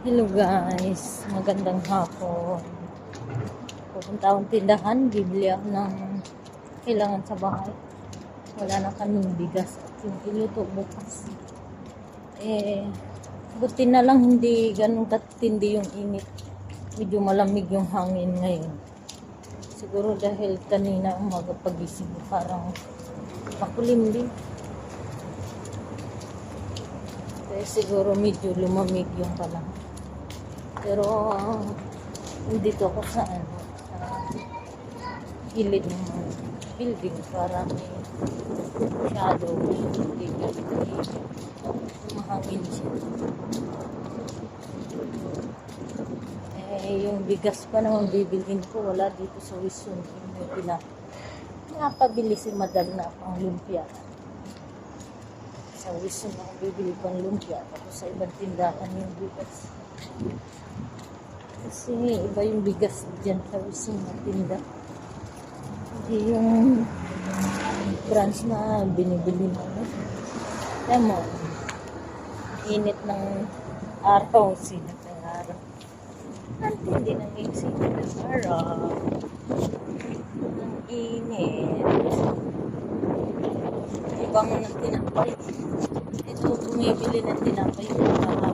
Hello guys, magandang hapon. Pupunta akong tindahan, bibili ng kailangan sa bahay. Wala na kaming bigas at yung iluto bukas. Eh, buti na lang hindi ganun katindi yung init. Medyo malamig yung hangin ngayon. Siguro dahil kanina umaga pagising parang makulimlim. Kaya siguro medyo lumamig yung panahon. Pero dito ako sa ano, sa gilid ng building para may shadow, hindi ganun mahangin siya. Eh, yung bigas pa naman bibilhin ko, wala dito sa Wison. Yung pina, napabili si madam na pang lumpia. Sa Wison ako bibili pang lumpia. Tapos sa ibang tindahan yung bigas. Kasi iba yung bigas dyan sa na tinda. Hindi yung branch na binibili mo. Kaya mo, init ng araw, sinat ng araw. Ang tindi ng sinat ng araw. Ang init. Ibang ng tinapay. Ito, bumibili ng tinapay. Mahaba